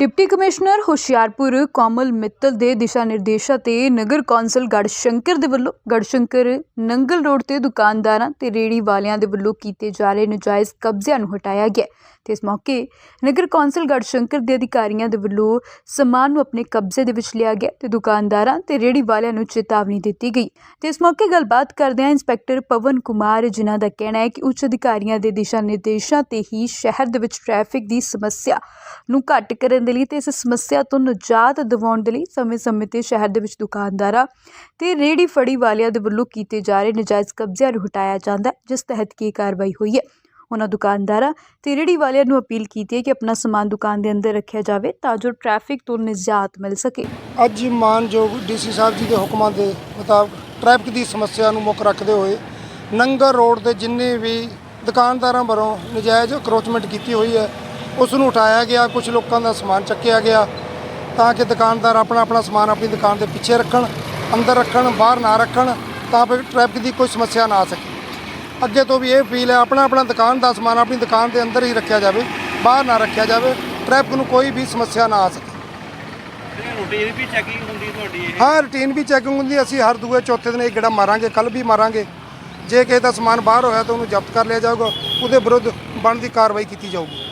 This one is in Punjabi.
ਡਿਪਟੀ ਕਮਿਸ਼ਨਰ ਹੁਸ਼ਿਆਰਪੁਰ ਕੋਮਲ ਮਿੱਤਲ ਦੇ ਦਿਸ਼ਾ ਨਿਰਦੇਸ਼ਾਂ ਤੇ ਨਗਰ ਕੌਂਸਲ ਗੜਸ਼ੰਕਰ ਦੇ ਵੱਲੋਂ, ਗੜਸ਼ੰਕਰ ਨੰਗਲ ਰੋਡ ਤੇ ਦੁਕਾਨਦਾਰਾਂ ਤੇ ਰੇੜੀ ਵਾਲਿਆਂ ਦੇ ਵੱਲੋਂ ਕੀਤੇ ਜਾ ਰਹੇ ਨਜਾਇਜ਼ ਕਬਜ਼ਿਆਂ ਨੂੰ ਹਟਾਇਆ ਗਿਆ। ਇਸ ਮੌਕੇ ਨਗਰ ਕੌਂਸਲ ਗੜਸ਼ੰਕਰ ਦੇ ਅਧਿਕਾਰੀਆਂ ਦੇ ਵੱਲੋਂ ਸਮਾਨ ਨੂੰ ਆਪਣੇ ਕਬਜ਼ੇ ਦੇ ਵਿੱਚ ਲਿਆ ਗਿਆ ਤੇ ਦੁਕਾਨਦਾਰਾਂ ਤੇ ਰੇੜੀ ਵਾਲਿਆਂ ਨੂੰ ਚੇਤਾਵਨੀ ਦਿੱਤੀ ਗਈ। ਤੇ ਇਸ ਮੌਕੇ ਗੱਲਬਾਤ ਕਰਦਿਆਂ ਇੰਸਪੈਕਟਰ ਪਵਨ ਕੁਮਾਰ ਜਿਨ੍ਹਾਂ ਦਾ ਕਹਿਣਾ ਹੈ ਕਿ ਉੱਚ ਅਧਿਕਾਰੀਆਂ ਦੇ ਦਿਸ਼ਾ ਨਿਰਦੇਸ਼ਾਂ ਤੇ ਹੀ ਸ਼ਹਿਰ ਦੇ ਵਿੱਚ ਟ੍ਰੈਫਿਕ ਦੀ ਸਮੱਸਿਆ ਨੂੰ ਘੱਟ ਕਰਨ ਦੇ ਲਈ ਤੇ ਇਸ ਸਮੱਸਿਆ ਤੋਂ ਨਿਜਾਤ ਦਿਵਾਉਣ ਦੇ ਲਈ ਸਮੇਂ-ਸਮੇਂ ਤੇ ਸ਼ਹਿਰ ਦੇ ਵਿੱਚ ਦੁਕਾਨਦਾਰਾਂ ਤੇ ਰੇੜੀ ਫੜੀ ਵਾਲਿਆਂ ਦੇ ਵੱਲੋਂ ਕੀਤੇ ਜਾ ਰਹੇ ਨਜਾਇਜ਼ ਕਬਜ਼ਿਆਂ ਨੂੰ ਹਟਾਇਆ ਜਾਂਦਾ ਹੈ, ਜਿਸ ਤਹਿਤ ਕੀ ਕਾਰਵਾਈ ਹੋਈ ਹੈ। ਉਹਨਾਂ ਦੁਕਾਨਦਾਰਾਂ ਤੇ ਰੇੜੀ ਵਾਲਿਆਂ ਨੂੰ ਅਪੀਲ ਕੀਤੀ ਹੈ ਕਿ ਆਪਣਾ ਸਮਾਨ ਦੁਕਾਨ ਦੇ ਅੰਦਰ ਰੱਖਿਆ ਜਾਵੇ ਤਾਂ ਜੋ ਟ੍ਰੈਫਿਕ ਤੋਂ ਨਿਜਾਤ ਮਿਲ ਸਕੇ। ਅੱਜ ਮਾਨਯੋਗ ਡੀਸੀ ਸਾਹਿਬ ਜੀ ਦੇ ਹੁਕਮਾਂ ਦੇ ਮੁਤਾਬਕ ਟ੍ਰੈਫਿਕ ਦੀ ਸਮੱਸਿਆ ਨੂੰ ਮੁੱਖ ਰੱਖਦੇ ਹੋਏ ਨੰਗਰ ਰੋਡ ਦੇ ਜਿੰਨੇ ਵੀ ਦੁਕਾਨਦਾਰਾਂ ਵੱਲੋਂ ਨਜਾਇਜ਼ ਅਕਰੋਚਮੈਂਟ ਕੀਤੀ ਹੋਈ ਹੈ, ਉਸ ਨੂੰ ਉਠਾਇਆ ਗਿਆ ਕੁਝ ਲੋਕਾਂ ਦਾ ਸਮਾਨ ਚੱਕਿਆ ਗਿਆ ਤਾਂ ਕਿ ਦੁਕਾਨਦਾਰ ਆਪਣਾ ਆਪਣਾ ਸਮਾਨ ਆਪਣੀ ਦੁਕਾਨ ਦੇ ਪਿੱਛੇ ਰੱਖਣ, ਅੰਦਰ ਰੱਖਣ, ਬਾਹਰ ਨਾ ਰੱਖਣ ਤਾਂ ਫਿਰ ਟ੍ਰੈਫਿਕ ਦੀ ਕੋਈ ਸਮੱਸਿਆ ਨਾ ਆ ਸਕੇ। ਅੱਗੇ ਤੋਂ ਵੀ ਇਹ ਅਪੀਲ ਹੈ ਆਪਣਾ ਆਪਣਾ ਦੁਕਾਨ ਦਾ ਸਮਾਨ ਆਪਣੀ ਦੁਕਾਨ ਦੇ ਅੰਦਰ ਹੀ ਰੱਖਿਆ ਜਾਵੇ ਬਾਹਰ ਨਾ ਰੱਖਿਆ ਜਾਵੇ ਟ੍ਰੈਫਿਕ ਨੂੰ ਕੋਈ ਵੀ ਸਮੱਸਿਆ ਨਾ ਆ ਸਕੇ। ਇਹ ਰੂਟੀਨ ਵੀ ਚੈਕਿੰਗ ਹੁੰਦੀ ਤੁਹਾਡੀ ਇਹ? ਹਾਂ ਰੂਟੀਨ ਵੀ ਚੈਕਿੰਗ ਹੁੰਦੀ। ਅਸੀਂ ਹਰ ਦੂਏ ਚੌਥੇ ਦਿਨ ਇਹ ਗੇੜਾ ਮਾਰਾਂਗੇ ਕੱਲ ਵੀ ਮਾਰਾਂਗੇ। ਜੇ ਕਿਸੇ ਦਾ ਸਮਾਨ ਬਾਹਰ ਹੋਇਆ ਤਾਂ ਉਹਨੂੰ ਜ਼ਬਤ ਕਰ ਲਿਆ ਜਾਊਗਾ ਉਹਦੇ ਵਿਰੁੱਧ ਬਣਦੀ ਕਾਰਵਾਈ ਕੀਤੀ ਜਾਊਗੀ।